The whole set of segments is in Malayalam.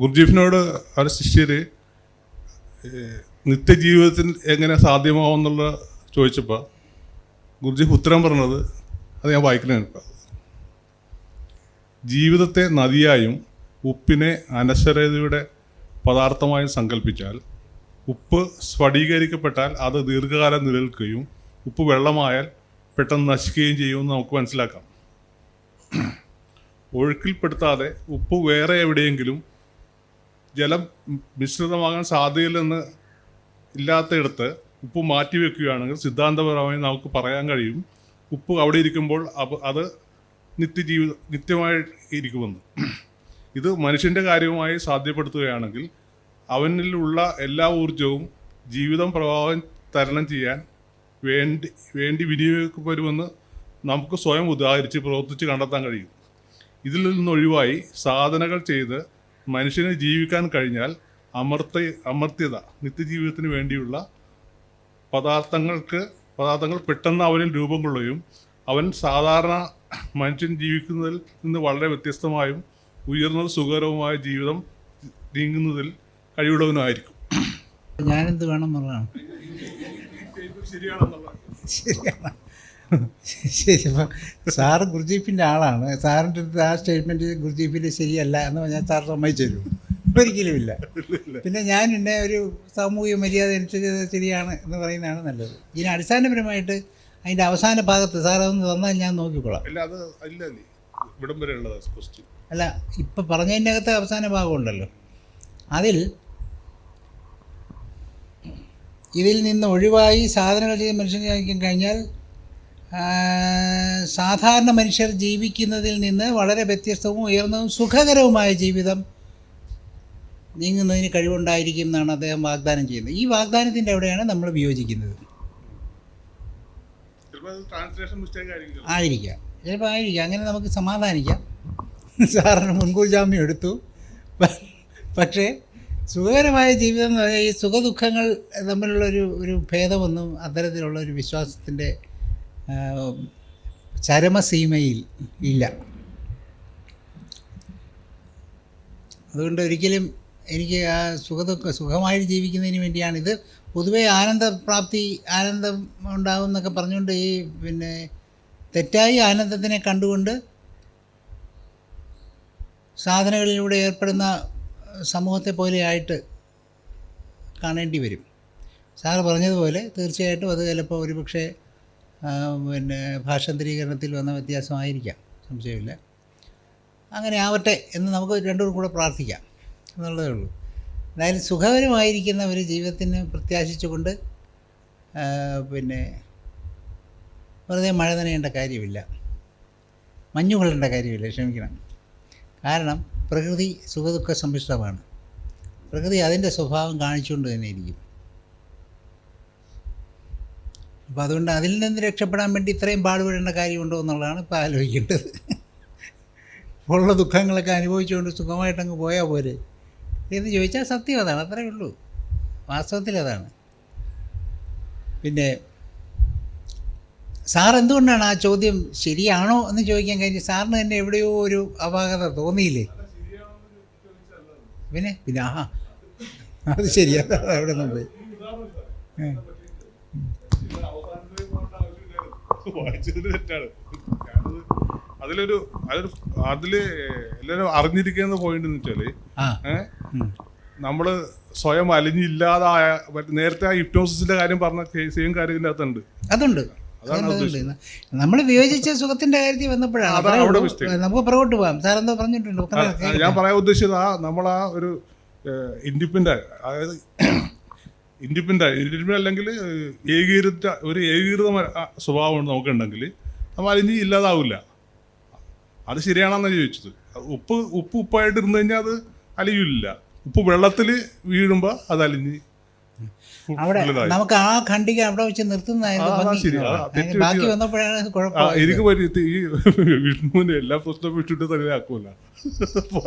ഗുർജീഫിനോട് അവരുടെ ശിഷ്യർ നിത്യജീവിതത്തിൽ എങ്ങനെ സാധ്യമാവും എന്നുള്ള ചോദിച്ചപ്പോൾ ഗുർജീഫ് ഉത്തരം പറഞ്ഞത് അത് ഞാൻ വായിക്കുന്നതാണ് ഇപ്പം ജീവിതത്തെ നദിയായും ഉപ്പിനെ അനശ്വരതയുടെ പദാർത്ഥമായും സങ്കല്പിച്ചാൽ ഉപ്പ് സ്ഫടീകരിക്കപ്പെട്ടാൽ അത് ദീർഘകാലം നിലനിൽക്കുകയും ഉപ്പ് വെള്ളമായാൽ പെട്ടെന്ന് നശിക്കുകയും ചെയ്യുമെന്ന് നമുക്ക് മനസ്സിലാക്കാം. ഒഴുക്കിൽപ്പെടുത്താതെ ഉപ്പ് വേറെ എവിടെയെങ്കിലും ജലം മിശ്രിതമാകാൻ സാധ്യതയില്ലെന്ന് ഇല്ലാത്തയിടത്ത് ഉപ്പ് മാറ്റി വെക്കുകയാണെങ്കിൽ സിദ്ധാന്തപരമായി നമുക്ക് പറയാൻ കഴിയും. ഉപ്പ് അവിടെ ഇരിക്കുമ്പോൾ അത് നിത്യജീവിത നിത്യമായി ഇരിക്കുമെന്ന്. ഇത് മനുഷ്യന്റെ കാര്യവുമായി സാധ്യപ്പെടുത്തുകയാണെങ്കിൽ അവനിലുള്ള എല്ലാ ഊർജവും ജീവിതം പ്രഭാവം തരണം ചെയ്യാൻ വേണ്ടി വേണ്ടി വിനിയോഗിക്കപ്പെടുമെന്ന് നമുക്ക് സ്വയം ഉദാഹരിച്ച് പ്രവർത്തിച്ച് കണ്ടെത്താൻ കഴിയും. ഇതിൽ നിന്നൊഴിവായി സാധനകൾ ചെയ്ത് മനുഷ്യന് ജീവിക്കാൻ കഴിഞ്ഞാൽ അമർത്ത അമർത്യത നിത്യജീവിതത്തിന് വേണ്ടിയുള്ള പദാർത്ഥങ്ങൾക്ക് പദാർത്ഥങ്ങൾ പെട്ടെന്ന് അവനിൽ രൂപം കൊള്ളുകയും അവൻ സാധാരണ മനുഷ്യൻ ജീവിക്കുന്നതിൽ നിന്ന് വളരെ വ്യത്യസ്തമായും ഉയർന്ന സുഖകരവുമായ ജീവിതം നീങ്ങുന്നതിൽ കഴിവുള്ളവനുമായിരിക്കും ഞാനെന്ത് വേണം എന്നുള്ളതാണ്. ശരിയാണെന്നുള്ള ശരിയാണ്. ശരി അപ്പം സാറ് ഗുർജീപ്പിന്റെ ആളാണ്. സാറിന്റെ അടുത്ത് ആ സ്റ്റേറ്റ്മെന്റ് ഗുർജീഫിന്റെ ശരിയല്ല എന്ന് പറഞ്ഞാൽ സാർ സമ്മതിച്ചു തരും. ഒരിക്കലുമില്ല പിന്നെ ഞാൻ എന്നെ ഒരു സാമൂഹിക മര്യാദ അനുസരിച്ച് ശരിയാണ് എന്ന് പറയുന്നതാണ് നല്ലത്. ഇതിന് അടിസ്ഥാനപരമായിട്ട് അതിന്റെ അവസാന ഭാഗത്ത് സാർ അതൊന്ന് തന്നാൽ ഞാൻ നോക്കിക്കൊള്ളാം അല്ല ഇപ്പം പറഞ്ഞതിന്റെ അകത്ത് അവസാന ഭാഗമുണ്ടല്ലോ അതിൽ ഇതിൽ നിന്ന് ഒഴിവായി സാധനങ്ങൾ ചെയ്ത് മനുഷ്യൻ ജീവിക്കാൻ കഴിഞ്ഞാൽ സാധാരണ മനുഷ്യർ ജീവിക്കുന്നതിൽ നിന്ന് വളരെ വ്യത്യസ്തവും ഉയർന്നതും സുഖകരവുമായ ജീവിതം നീങ്ങുന്നതിന് കഴിവുണ്ടായിരിക്കും എന്നാണ് അദ്ദേഹം വാഗ്ദാനം ചെയ്യുന്നത്. ഈ വാഗ്ദാനത്തിന്റെ എവിടെയാണ് നമ്മൾ വിയോജിക്കുന്നത്. ആയിരിക്കും. ചിലപ്പോൾ ആയിരിക്കാം. അങ്ങനെ നമുക്ക് സമാധാനിക്കാം. സാറിന് മുൻകൂർ ജാമ്യം എടുത്തു. പക്ഷേ സുഖകരമായ ജീവിതം എന്ന് പറഞ്ഞാൽ ഈ സുഖദുഃഖങ്ങൾ തമ്മിലുള്ളൊരു ഒരു ഭേദമൊന്നും അത്തരത്തിലുള്ള ഒരു വിശ്വാസത്തിന്റെ ചരമസീമയിൽ ഇല്ല. അതുകൊണ്ട് ഒരിക്കലും എനിക്ക് ആ സുഖദുഃഖ സുഖമായിട്ട് ജീവിക്കുന്നതിന് വേണ്ടിയാണിത്. പൊതുവേ ആനന്ദപ്രാപ്തി ആനന്ദം ഉണ്ടാകും എന്നൊക്കെ പറഞ്ഞുകൊണ്ട് ഈ പിന്നെ തെറ്റായി ആനന്ദത്തിനെ കണ്ടുകൊണ്ട് സാധനങ്ങളിലൂടെ ഏർപ്പെടുന്ന സമൂഹത്തെ പോലെയായിട്ട് കാണേണ്ടി വരും. സാറ് പറഞ്ഞതുപോലെ തീർച്ചയായിട്ടും അത് ചിലപ്പോൾ ഒരുപക്ഷെ പിന്നെ ഭാഷാന്തരീകരണത്തിൽ വന്ന വ്യത്യാസമായിരിക്കാം. സംശയമില്ല. അങ്ങനെ ആവട്ടെ എന്ന് നമുക്ക് രണ്ടുപേരും കൂടെ പ്രാർത്ഥിക്കാം എന്നുള്ളതേ ഉള്ളൂ. എന്തായാലും സുഖകരമായിരിക്കുന്ന ഒരു ജീവിതത്തിന് പ്രത്യാശിച്ചുകൊണ്ട് പിന്നെ വെറുതെ മഴ നനയേണ്ട കാര്യമില്ല. മഞ്ഞു കൊള്ളേണ്ട കാര്യമില്ല. ക്ഷമിക്കണം. കാരണം പ്രകൃതി സുഖദുഃഖ സമ്മിശ്രമാണ്. പ്രകൃതി അതിന്റെ സ്വഭാവം കാണിച്ചുകൊണ്ട് തന്നെ ഇരിക്കും അപ്പോൾ അതുകൊണ്ട് അതിൽ നിന്ന് രക്ഷപ്പെടാൻ വേണ്ടി ഇത്രയും പാടുപെടേണ്ട കാര്യമുണ്ടോ എന്നുള്ളതാണ് ഇപ്പോൾ ആലോചിക്കേണ്ടത്. ഉള്ള ദുഃഖങ്ങളൊക്കെ അനുഭവിച്ചുകൊണ്ട് സുഖമായിട്ടങ്ങ് പോയാൽ പോരെ. എന്ന് ചോദിച്ചാൽ സത്യം അതാണ് അത്രയേ ഉള്ളൂ. വാസ്തവത്തിൽ അതാണ്. പിന്നെ സാർ എന്തുകൊണ്ടാണ് ആ ചോദ്യം ശരിയാണോ എന്ന് ചോദിക്കാൻ കഴിഞ്ഞ് സാറിന് തന്നെ എവിടെയോ ഒരു അപാകത തോന്നിയില്ലേ? പിന്നെ പിന്നെ ആഹാ അത് ശരിയാ അവിടെ നിന്ന് പോയി. തെറ്റാണ്. അതിലൊരു അതൊരു അതിൽ എല്ലാവരും അറിഞ്ഞിരിക്കുന്ന പോയിന്റ് എന്ന് വെച്ചാൽ. നമ്മൾ സ്വയം അലിഞ്ഞില്ലാതായ നേരത്തെ ആ ഹിപ്നോസിന്റെ കാര്യം പറഞ്ഞ സെയിം കാര്യം ഇതിന്റെ അകത്തുണ്ട്. അതുണ്ട്. അതാണ് നമ്മൾ വിയോജിച്ച സുഖത്തിന്റെ കാര്യത്തിൽ വന്നപ്പോഴാണ്. നമുക്ക് പുറകോട്ട് പോകാം. സാർ എന്തോ പറഞ്ഞിട്ടുണ്ട്. ഞാൻ പറയാൻ ഉദ്ദേശിച്ചത് ആ നമ്മൾ ആ ഒരു ഇൻഡിപെൻഡന്റ് അതായത് ഇൻഡിപെൻഡന്റ് ഇൻഡിപെൻഡന്റ് അല്ലെങ്കിൽ ഏകീകൃത ഒരു ഏകീകൃത സ്വഭാവം ആ, നമുക്കുണ്ടെങ്കിൽ നമ്മൾ അതിന് ഇല്ലാതാവില്ല. അത് ശരിയാണെന്നാണ് ചോദിച്ചത്. ഉപ്പ് ഉപ്പ് ഉപ്പായിട്ട് ഇരുന്ന് കഴിഞ്ഞാൽ അത് അലിയില്ല. ഉപ്പ് വെള്ളത്തിൽ വീഴുമ്പോൾ അത് അലിഞ്ഞ് അവിടെ നമുക്ക് ആ ഖണ്ഡിക അവിടെ വെച്ച് നിർത്തുന്നതായിരുന്നു ബാക്കി വന്നപ്പോഴാണ് ആ, കുഴപ്പമായത് എനിക്ക് പറ്റി ഈ വിഷ്ണുവിന്റെ എല്ലാ പ്രശ്നവും വിഷ്ണുവിന്റെ തന്നെ ആക്കൂല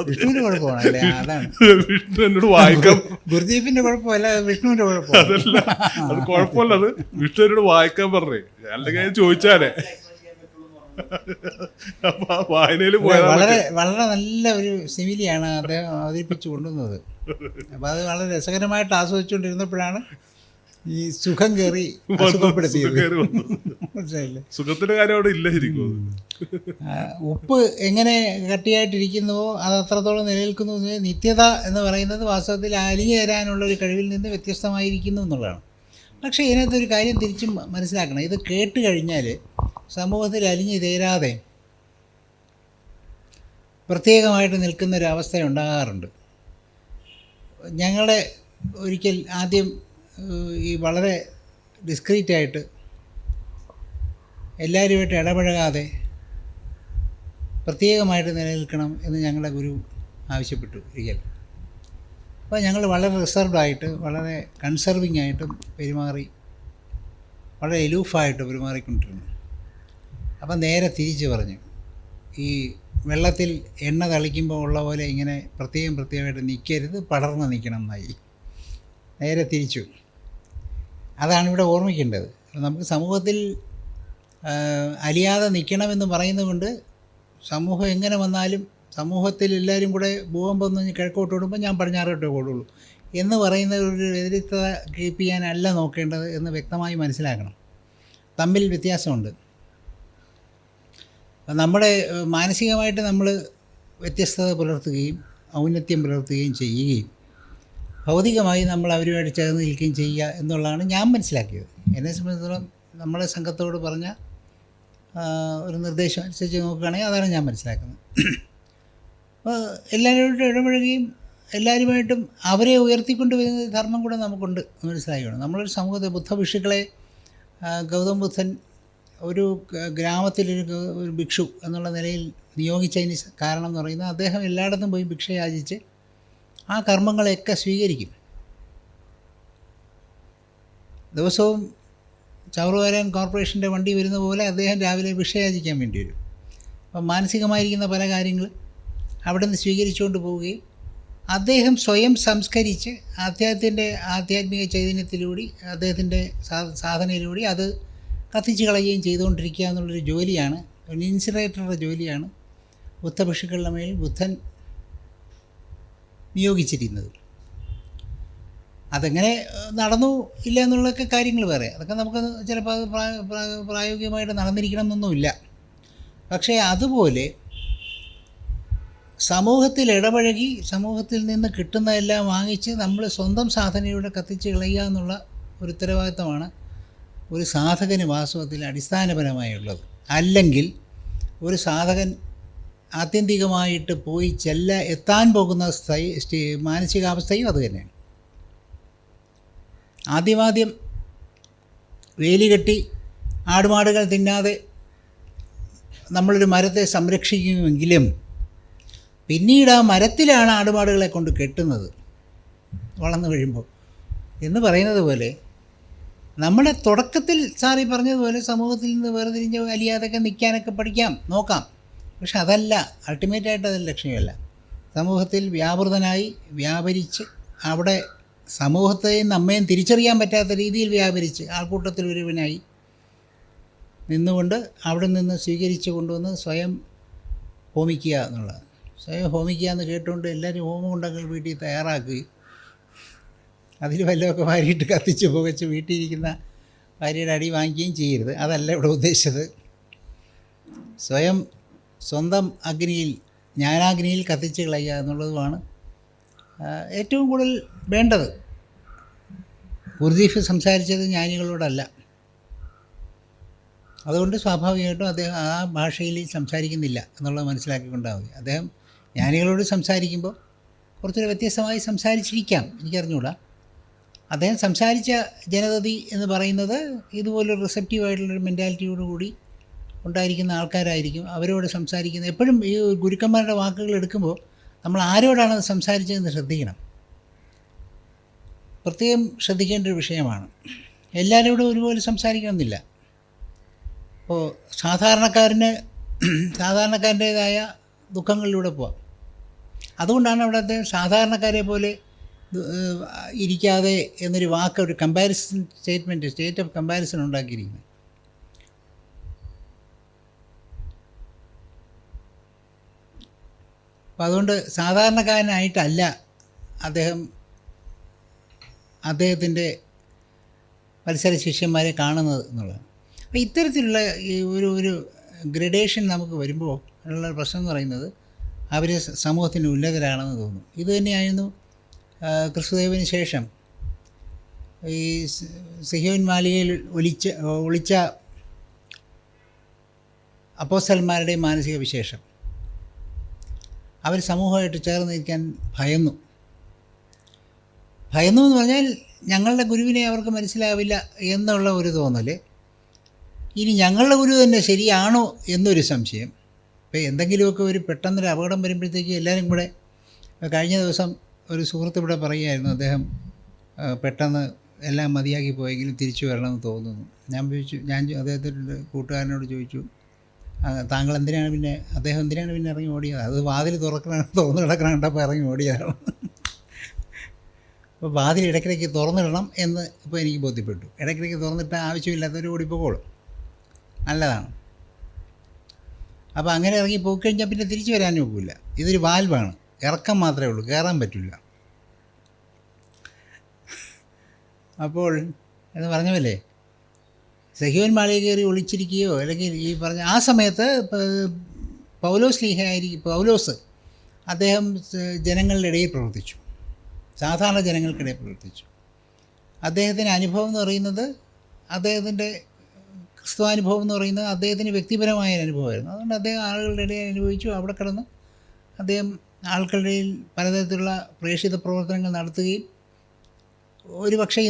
വിഷ്ണുവിന്റെ കുഴപ്പമാണ് അതാണ്. വിഷ്ണു എന്നോട് വായിക്കാൻ ഗുരുദീപിന്റെ കുഴപ്പമല്ല വിഷ്ണുവിന്റെ കുഴപ്പം അതല്ല അത് കുഴപ്പമല്ല അത് വിഷ്ണുവിനോട് വായിക്കാൻ പറഞ്ഞേ. അല്ലെങ്കിൽ ചോദിച്ചാലേ. വായനയിൽ വളരെ വളരെ നല്ല ഒരു സിമിലിയാണ് അദ്ദേഹം അവതരിപ്പിച്ചു കൊണ്ടുവന്നത്. അപ്പോൾ അത് വളരെ രസകരമായിട്ട് ആസ്വദിച്ചുകൊണ്ടിരുന്നപ്പോഴാണ് ഈ സുഖം കയറി മനസ്സിലായില്ലേ? സുഖത്തിന്റെ കാര്യം അവിടെ ഇല്ലായിരിക്കും ഉപ്പ് എങ്ങനെ കട്ടിയായിട്ടിരിക്കുന്നുവോ അത് അത്രത്തോളം നിലനിൽക്കുന്നു നിത്യത എന്ന് പറയുന്നത് വാസ്തവത്തിൽ അലിഞ്ഞു തരാനുള്ള ഒരു കഴിവിൽ നിന്ന് വ്യത്യസ്തമായിരിക്കുന്നു എന്നുള്ളതാണ്. പക്ഷേ ഇതിനകത്ത് ഒരു കാര്യം തിരിച്ചും മനസ്സിലാക്കണം. ഇത് കേട്ട് കഴിഞ്ഞാൽ സമൂഹത്തിൽ അലിഞ്ഞു തീരാതെ പ്രത്യേകമായിട്ട് നിൽക്കുന്നൊരവസ്ഥ ഉണ്ടാകാറുണ്ട്. ഞങ്ങളുടെ ഒരിക്കൽ ആദ്യം ഈ വളരെ ഡിസ്ക്രീറ്റായിട്ട് എല്ലാവരുമായിട്ട് ഇടപഴകാതെ പ്രത്യേകമായിട്ട് നിലനിൽക്കണം എന്ന് ഞങ്ങളുടെ ഗുരു ആവശ്യപ്പെട്ടു ഒരിക്കൽ. അപ്പോൾ ഞങ്ങൾ വളരെ റിസർവ്ഡ് ആയിട്ട് വളരെ കൺസർവിങ് ആയിട്ടും പെരുമാറി വളരെ എലൂഫായിട്ട് പെരുമാറിക്കൊണ്ടിരുന്നു. അപ്പം നേരെ തിരിച്ച് പറഞ്ഞു. ഈ വെള്ളത്തിൽ എണ്ണ തളിക്കുമ്പോൾ ഉള്ള പോലെ ഇങ്ങനെ പ്രത്യേകം പ്രത്യേകമായിട്ട് നിൽക്കരുത് പടർന്ന് നിൽക്കണം എന്നായി. നേരെ തിരിച്ചു. അതാണ് ഇവിടെ ഓർമ്മിക്കേണ്ടത്. നമുക്ക് സമൂഹത്തിൽ അലിയാതെ നിൽക്കണമെന്ന് പറയുന്നതുകൊണ്ട് സമൂഹം എങ്ങനെ വന്നാലും സമൂഹത്തിൽ എല്ലാവരും കൂടെ ഭൂകമ്പം ഒന്ന് കിഴക്കോട്ട് ഓടുമ്പോൾ ഞാൻ പടിഞ്ഞാറോട്ട് ഓടുള്ളൂ. എന്ന് പറയുന്ന ഒരു വ്യതിരിക്തത കീപ്പ് ചെയ്യാനല്ല നോക്കേണ്ടത് എന്ന് വ്യക്തമായി മനസ്സിലാക്കണം. തമ്മിൽ വ്യത്യാസമുണ്ട്. നമ്മുടെ മാനസികമായിട്ട് നമ്മൾ വ്യത്യസ്തത പുലർത്തുകയും ഔന്നത്യം പുലർത്തുകയും ചെയ്യുകയും ഭൗതികമായി നമ്മൾ അവരുമായിട്ട് ചേർന്ന് നിൽക്കുകയും ചെയ്യുക എന്നുള്ളതാണ് ഞാൻ മനസ്സിലാക്കിയത്. എന്നെ സംബന്ധിച്ചിടത്തോളം നമ്മളെ സംഘത്തോട് പറഞ്ഞ ഒരു നിർദ്ദേശം അനുസരിച്ച് നോക്കുകയാണെങ്കിൽ അതാണ് ഞാൻ മനസ്സിലാക്കുന്നത്. അപ്പോൾ എല്ലാവരോടും ഇടപഴകുകയും എല്ലാവരുമായിട്ടും അവരെ ഉയർത്തിക്കൊണ്ട് വരുന്ന ധർമ്മം കൂടെ നമുക്കുണ്ട് മനസ്സിലായി വേണം നമ്മളൊരു സമൂഹത്തെ ബുദ്ധഭിക്ഷുക്കളെ ആ, ഗൗതം ബുദ്ധൻ ഒരു ഗ്രാമത്തിലൊരു ഒരു ഭിക്ഷു എന്നുള്ള നിലയിൽ നിയോഗിച്ചതിന് കാരണം എന്ന് പറയുന്നത് അദ്ദേഹം എല്ലായിടത്തും പോയി ഭിക്ഷ യാചിച്ച് ആ കർമ്മങ്ങളെയൊക്കെ സ്വീകരിക്കും. ദിവസവും ചവറുവാരാൻ കോർപ്പറേഷന്റെ വണ്ടി വരുന്ന പോലെ അദ്ദേഹം രാവിലെ ഭിക്ഷ യാചിക്കാൻ വേണ്ടി വരും. അപ്പം മാനസികമായിരിക്കുന്ന പല കാര്യങ്ങൾ അവിടെ നിന്ന് സ്വീകരിച്ചുകൊണ്ട് പോവുകയും അദ്ദേഹം സ്വയം സംസ്കരിച്ച് അദ്ദേഹത്തിന്റെ ആധ്യാത്മിക ചൈതന്യത്തിലൂടെ അദ്ദേഹത്തിന്റെ സാധനയിലൂടെ അത് കത്തിച്ച് കളയുകയും ചെയ്തുകൊണ്ടിരിക്കുക എന്നുള്ളൊരു ജോലിയാണ്. ഒരു ഇൻസിനറേറ്ററുടെ ജോലിയാണ് ബുദ്ധഭിക്ഷുക്കളുടെ മേൽ ബുദ്ധൻ നിയോഗിച്ചിരിക്കുന്നത്. അതെങ്ങനെ നടന്നു ഇല്ല എന്നുള്ളതൊക്കെ കാര്യങ്ങൾ വേറെ. അതൊക്കെ നമുക്ക് ചിലപ്പോൾ അത് പ്രാ- പ്രാ- പ്രായോഗികമായിട്ട് നടന്നിരിക്കണം എന്നൊന്നുമില്ല. പക്ഷേ അതുപോലെ സമൂഹത്തിൽ ഇടപഴകി സമൂഹത്തിൽ നിന്ന് കിട്ടുന്നതെല്ലാം വാങ്ങിച്ച് നമ്മൾ സ്വന്തം സാധനയുടെ കത്തിച്ച് കളയുക എന്നുള്ള ഒരു ഉത്തരവാദിത്തമാണ് ഒരു സാധകന് വാസ്തവത്തിൽ അടിസ്ഥാനപരമായുള്ളത്. അല്ലെങ്കിൽ ഒരു സാധകൻ ആത്യന്തികമായിട്ട് പോയി ചെല്ല എത്താൻ പോകുന്ന സ്ഥൈ മാനസികാവസ്ഥയും അത് തന്നെയാണ്. ആദ്യമാദ്യം വേലി കെട്ടി ആടുമാടുകൾ തിന്നാതെ നമ്മളൊരു മരത്തെ സംരക്ഷിക്കുമെങ്കിലും പിന്നീട് ആ മരത്തിലാണ് ആടുമാടുകളെ കൊണ്ട് കെട്ടുന്നത് വളർന്നു കഴിയുമ്പോൾ. എന്ന് പറയുന്നത് പോലെ നമ്മുടെ തുടക്കത്തിൽ സാറി പറഞ്ഞതുപോലെ സമൂഹത്തിൽ നിന്ന് വേർതിരിഞ്ഞ് അലിയാതൊക്കെ നിൽക്കാനൊക്കെ പഠിക്കാം നോക്കാം. പക്ഷെ അതല്ല അൾട്ടിമേറ്റായിട്ട് അതല്ല ലക്ഷ്യമല്ല. സമൂഹത്തിൽ വ്യാപൃതനായി വ്യാപരിച്ച് അവിടെ സമൂഹത്തെയും നമ്മയും തിരിച്ചറിയാൻ പറ്റാത്ത രീതിയിൽ വ്യാപരിച്ച് ആൾക്കൂട്ടത്തിൽ ഒരുവനായി നിന്നുകൊണ്ട് അവിടെ നിന്ന് സ്വീകരിച്ചു കൊണ്ടുവന്ന് സ്വയം ഹോമിക്കുക എന്നുള്ളത് സ്വയം ഹോമിക്കുക എന്ന് കേട്ടുകൊണ്ട് എല്ലാവരും ഹോമം ഉണ്ടെങ്കിൽ വീട്ടിൽ തയ്യാറാക്കുകയും അതിൽ വല്ലതൊക്കെ വാരിയിട്ട് കത്തിച്ച് പുകച്ച് വീട്ടിലിരിക്കുന്ന ഭാര്യയുടെ അടി വാങ്ങിക്കുകയും ചെയ്യരുത്. അതല്ല ഇവിടെ ഉദ്ദേശിച്ചത്. സ്വയം സ്വന്തം അഗ്നിയിൽ ജ്ഞാനാഗ്നിയിൽ കത്തിച്ച് കളയുക എന്നുള്ളതുമാണ് ഏറ്റവും കൂടുതൽ വേണ്ടത്. ഗുരുദീഫ് സംസാരിച്ചത് ജ്ഞാനികളോടല്ല. അതുകൊണ്ട് സ്വാഭാവികമായിട്ടും അദ്ദേഹം ആ ഭാഷയിൽ സംസാരിക്കുന്നില്ല എന്നുള്ളത് മനസ്സിലാക്കിക്കൊണ്ടാൽ മതി അദ്ദേഹം ജ്ഞാനികളോട് സംസാരിക്കുമ്പോൾ കുറച്ചൊരു വ്യത്യസ്തമായി സംസാരിച്ചിരിക്കാം. എനിക്കറിഞ്ഞുകൂടാ അദ്ദേഹം സംസാരിച്ച ജനതതി എന്ന് പറയുന്നത് ഇതുപോലൊരു റിസപ്റ്റീവായിട്ടുള്ളൊരു മെന്റാലിറ്റിയോട് കൂടി ഉണ്ടായിരിക്കുന്ന ആൾക്കാരായിരിക്കും. അവരോട് സംസാരിക്കുന്ന എപ്പോഴും ഈ ഗുരുക്കന്മാരുടെ വാക്കുകൾ എടുക്കുമ്പോൾ നമ്മൾ ആരോടാണ് സംസാരിച്ചതെന്ന് ശ്രദ്ധിക്കണം. പ്രത്യേകം ശ്രദ്ധിക്കേണ്ട ഒരു വിഷയമാണ്. എല്ലാവരോടും ഒരുപോലെ സംസാരിക്കണമെന്നില്ല. അപ്പോൾ സാധാരണക്കാരന് സാധാരണക്കാരന്റേതായ ദുഃഖങ്ങളിലൂടെ പോവാം. അതുകൊണ്ടാണ് അവിടെ അദ്ദേഹം സാധാരണക്കാരെ പോലെ ഇരിക്കാതെ എന്നൊരു വാക്ക് ഒരു comparison statement state of comparison ഉണ്ടാക്കിയിരിക്കുന്നത് അപ്പം അതുകൊണ്ട് സാധാരണക്കാരനായിട്ടല്ല അദ്ദേഹം അദ്ദേഹത്തിന്റെ മത്സര ശിഷ്യന്മാരെ കാണുന്നത് എന്നുള്ളത്. അപ്പം ഇത്തരത്തിലുള്ള ഈ ഒരു ഒരു ഗ്രഡേഷൻ നമുക്ക് വരുമ്പോൾ ഉള്ള പ്രശ്നം എന്ന് പറയുന്നത് അവർ സമൂഹത്തിന്റെ ഉന്നതരാണെന്ന് തോന്നുന്നു ഇതുതന്നെയായിരുന്നു ക്രിസ്തുദേവന് ശേഷം ഈ സിഹോൻ മാലികയിൽ ഒലിച്ച ഒളിച്ച അപ്പോസ്റ്റന്മാരുടെ മാനസിക വിശേഷം. അവർ സമൂഹമായിട്ട് ചേർന്ന് നിൽക്കാൻ ഭയന്നു. ഭയന്നു എന്ന് പറഞ്ഞാൽ ഞങ്ങളുടെ ഗുരുവിനെ അവർക്ക് മനസ്സിലാവില്ല എന്നുള്ള ഒരു തോന്നൽ. ഇനി ഞങ്ങളുടെ ഗുരു തന്നെ ശരിയാണോ എന്നൊരു സംശയം. ഇപ്പോൾ എന്തെങ്കിലുമൊക്കെ ഒരു പെട്ടെന്നൊരു അപകടം വരുമ്പോഴത്തേക്ക് എല്ലാവരും കൂടെ കഴിഞ്ഞ ദിവസം ഒരു സുഹൃത്ത് ഇവിടെ പറയുമായിരുന്നു അദ്ദേഹം പെട്ടെന്ന് എല്ലാം മതിയാക്കി പോയെങ്കിലും തിരിച്ചു വരണമെന്ന് തോന്നുന്നു. ഞാൻ ചോദിച്ചു ഞാൻ അദ്ദേഹത്തിന്റെ കൂട്ടുകാരനോട് ചോദിച്ചു താങ്കൾ എന്തിനാണ് പിന്നെ അദ്ദേഹം എന്തിനാണ് പിന്നെ ഇറങ്ങി ഓടിയത്? അത് വാതിൽ തുറക്കണ തുറന്നു കിടക്കണം കണ്ടപ്പോൾ ഇറങ്ങി ഓടിയതാണ്. അപ്പോൾ വാതിൽ ഇടയ്ക്കിടയ്ക്ക് തുറന്നിടണം എന്ന് ഇപ്പോൾ എനിക്ക് ബോധ്യപ്പെട്ടു. ഇടയ്ക്കിടയ്ക്ക് തുറന്നിട്ട് ആവശ്യമില്ലാത്തവർ ഓടിപ്പോക്കോളും. നല്ലതാണ്. അപ്പോൾ അങ്ങനെ ഇറങ്ങി പോയി കഴിഞ്ഞാൽ പിന്നെ തിരിച്ചു വരാനും ഒക്കില്ല. ഇതൊരു വാൽവാണ്. ഇറക്കം മാത്രമേ ഉള്ളൂ കയറാൻ പറ്റില്ല. അപ്പോൾ എന്ന് പറഞ്ഞ സഹിയോൻ മാളിക കയറി ഒളിച്ചിരിക്കുകയോ അല്ലെങ്കിൽ ഈ പറഞ്ഞ ആ സമയത്ത് പൗലോസ് ലീഹയായിരിക്കും പൗലോസ് അദ്ദേഹം ജനങ്ങളുടെ ഇടയിൽ പ്രവർത്തിച്ചു. സാധാരണ ജനങ്ങൾക്കിടയിൽ പ്രവർത്തിച്ചു. അദ്ദേഹത്തിന്റെ അനുഭവം എന്ന് പറയുന്നത് അദ്ദേഹത്തിന്റെ ക്രിസ്തുവാനുഭവം എന്ന് പറയുന്നത് അദ്ദേഹത്തിന് വ്യക്തിപരമായ അനുഭവമായിരുന്നു. അതുകൊണ്ട് അദ്ദേഹം ആളുകളുടെ ഇടയിൽ അനുഭവിച്ചു അവിടെ കിടന്ന് അദ്ദേഹം ആൾക്കാരുടെ ഇടയിൽ പലതരത്തിലുള്ള പ്രേക്ഷിത പ്രവർത്തനങ്ങൾ നടത്തുകയും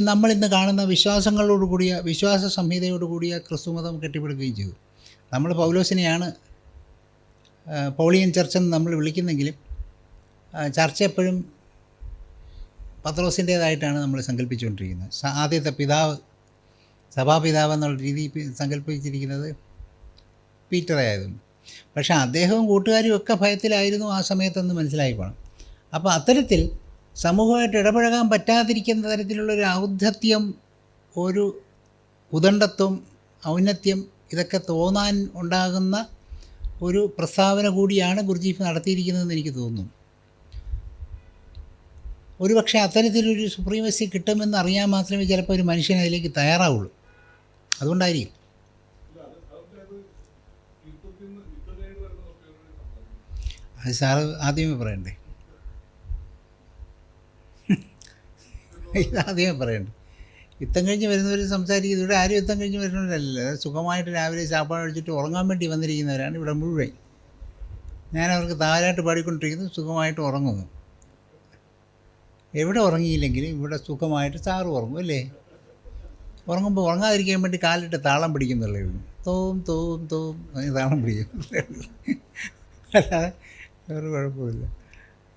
നമ്മൾ ഇന്ന് കാണുന്ന വിശ്വാസങ്ങളോട് കൂടിയ വിശ്വാസ സംഹിതയോട് കൂടിയ ക്രിസ്തുമതം കെട്ടിപ്പടുക്കുകയും ചെയ്തു. നമ്മൾ പൗലോസിനെയാണ് പൗളിയൻ ചർച്ച് എന്ന് നമ്മൾ വിളിക്കുന്നെങ്കിലും ചർച്ച എപ്പോഴും പത്രോസിന്റേതായിട്ടാണ് നമ്മൾ സങ്കല്പിച്ചുകൊണ്ടിരിക്കുന്നത്. ആദ്യത്തെ പിതാവ് സഭാപിതാവ് എന്നുള്ള രീതി പി- സങ്കല്പിച്ചിരിക്കുന്നത് പീറ്ററെ ആയിരുന്നു. പക്ഷേ അദ്ദേഹവും കൂട്ടുകാരും ഒക്കെ ഭയത്തിലായിരുന്നു ആ സമയത്തെന്ന് മനസ്സിലായി പോകണം അപ്പോൾ അത്തരത്തിൽ സമൂഹമായിട്ട് ഇടപഴകാൻ പറ്റാതിരിക്കുന്ന തരത്തിലുള്ള ഒരു ഔദ്ധത്യം ഒരു ഉദണ്ഡത്വം ഔന്നത്യം ഇതൊക്കെ തോന്നാൻ ഉണ്ടാകുന്ന ഒരു പ്രസ്താവന കൂടിയാണ് ഗുരുജീഫ് നടത്തിയിരിക്കുന്നതെന്ന് എനിക്ക് തോന്നുന്നു. ഒരുപക്ഷെ അത്തരത്തിലൊരു സുപ്രീമസി കിട്ടുമെന്ന് അറിയാൻ മാത്രമേ ചിലപ്പോൾ ഒരു മനുഷ്യൻ അതിലേക്ക് തയ്യാറാവുള്ളൂ. അതുകൊണ്ടായിരിക്കും. അത് സാറ് ആദ്യമേ പറയണ്ടേ? ഇതാദ്യമേ പറയണ്ടേ? യുദ്ധം കഴിഞ്ഞ് വരുന്നവർ സംസാരിക്കുന്നത് ഇവിടെ ആരും യുദ്ധം കഴിഞ്ഞ് വരുന്നവരല്ല. സുഖമായിട്ട് രാവിലെ ചാപ്പാട് കഴിച്ചിട്ട് ഉറങ്ങാൻ വേണ്ടി വന്നിരിക്കുന്നവരാണ് ഇവിടെ മുഴുവൻ. ഞാൻ അവർക്ക് താരായിട്ട് പാടിക്കൊണ്ടിരിക്കുന്നു. സുഖമായിട്ട് ഉറങ്ങുന്നു എവിടെ ഉറങ്ങിയില്ലെങ്കിലും ഇവിടെ സുഖമായിട്ട് സാറ് ഉറങ്ങും അല്ലേ? ഉറങ്ങുമ്പോൾ ഉറങ്ങാതിരിക്കാൻ വേണ്ടി കാലിട്ട് താളം പിടിക്കുന്നുള്ളേ തോം തോം തോം. താളം പിടിക്കും. അല്ലാതെ വേറെ കുഴപ്പമില്ല.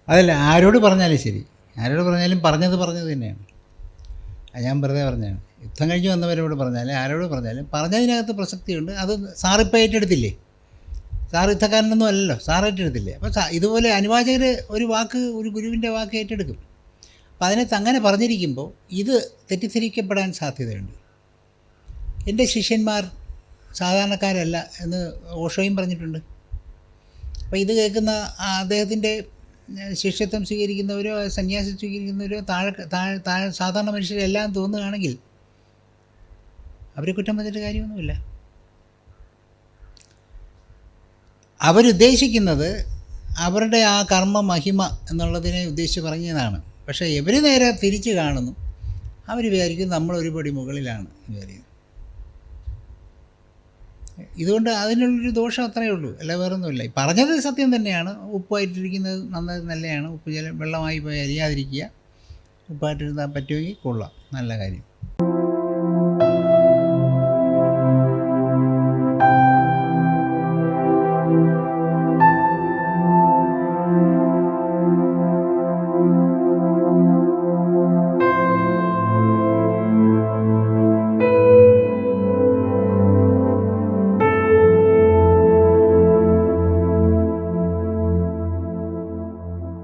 അതല്ല ആരോട് പറഞ്ഞാലേ ശരി. ആരോട് പറഞ്ഞാലും പറഞ്ഞത് പറഞ്ഞത് തന്നെയാണ്. ഞാൻ വെറുതെ പറഞ്ഞതാണ്. യുദ്ധം കഴിഞ്ഞ് വന്നവരോട് പറഞ്ഞാലും ആരോട് പറഞ്ഞാലും പറഞ്ഞതിനകത്ത് പ്രസക്തിയുണ്ട്. അത് സാറിപ്പോൾ ഏറ്റെടുത്തില്ലേ? സാർ യുദ്ധക്കാരനൊന്നും അല്ലല്ലോ. സാർ ഏറ്റെടുത്തില്ലേ? അപ്പോൾ ഇതുപോലെ അനുവാചകർ ഒരു വാക്ക് ഒരു ഗുരുവിന്റെ വാക്ക് ഏറ്റെടുക്കും. അപ്പോൾ അതിനകത്ത് അങ്ങനെ പറഞ്ഞിരിക്കുമ്പോൾ ഇത് തെറ്റിദ്ധരിക്കപ്പെടാൻ സാധ്യതയുണ്ട്. എന്റെ ശിഷ്യന്മാർ സാധാരണക്കാരല്ല എന്ന് ഓഷോയും പറഞ്ഞിട്ടുണ്ട്. അപ്പോൾ ഇത് കേൾക്കുന്ന അദ്ദേഹത്തിന്റെ ശിഷ്യത്വം സ്വീകരിക്കുന്നവരോ സന്യാസം സ്വീകരിക്കുന്നവരോ താഴെ താഴെ താഴെ സാധാരണ മനുഷ്യരെല്ലാം തോന്നുകയാണെങ്കിൽ അവരെ കുറ്റം പറഞ്ഞിട്ട് കാര്യമൊന്നുമില്ല. അവരുദ്ദേശിക്കുന്നത് അവരുടെ ആ കർമ്മ മഹിമ എന്നുള്ളതിനെ ഉദ്ദേശിച്ച് പറഞ്ഞതാണ്. പക്ഷേ ഇവർ നേരെ തിരിച്ച് കാണുന്നു. അവർ വിചാരിക്കും നമ്മളൊരുപടി മുകളിലാണ് വിചാരിക്കുന്നത് ഇതുകൊണ്ട് അതിനുള്ളൊരു ദോഷം അത്രയേ ഉള്ളൂ. അല്ല വേറൊന്നുമില്ല. പറഞ്ഞത് സത്യം തന്നെയാണ്. ഉപ്പായിട്ടിരിക്കുന്നത് നന്നായി നല്ലതാണ്. ഉപ്പ് ജലം വെള്ളമായി പോയി അരിയാതിരിക്കുക. ഉപ്പായിട്ടിരുന്നാൽ പറ്റുമെങ്കിൽ കൊള്ളാം. നല്ല കാര്യം.